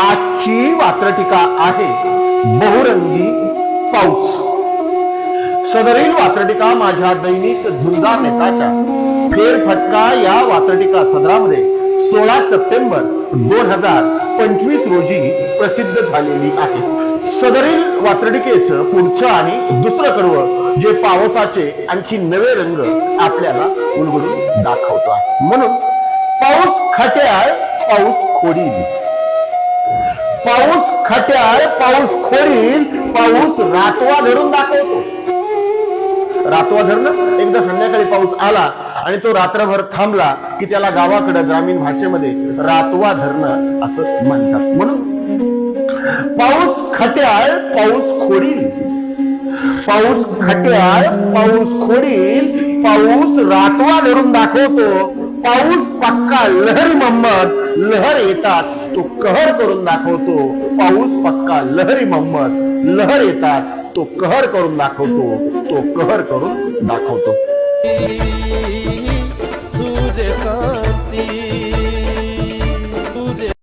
आजची वात्रटिका आहे बहुरंगी पाऊस. सदरील वात्रटिका माझ्या दैनिक झुंजा नेताच्या फेरफटका या वात्रटिका सदरामध्ये सोळा सप्टेंबर दोन हजार पंचवीस रोजी प्रसिद्ध झालेली आहे. सदरील वात्रटिकेचं पुढचं आणि दुसरं कडवं जे पावसाचे आणखी नवे रंग आपल्याला उलगडून दाखवतो आहे. म्हणून पाऊस खट्याळ पाऊस खोडी पाऊस खट्याळ पाऊस खोडील पाऊस रातवा धरून दाखवतो. रातवा धरण? एकदा संध्याकाळी पाऊस आला आणि तो रात्रभर थांबला की त्याला गावाकडे ग्रामीण भाषेमध्ये रातवा धरण असं म्हणतात. म्हणून पाऊस खट्याळ पाऊस खोडील पाऊस खट्याळ पाऊस खोडील पाऊस रातवा धरून दाखवतो. पाऊस पक्का लहरी मोहम्मद लहर येताच तो कहर करून दाखवतो. पाऊस पक्का लहरी मोहम्मद लहर येताच तो कहर करून दाखवतो. तो कहर करून दाखवतो.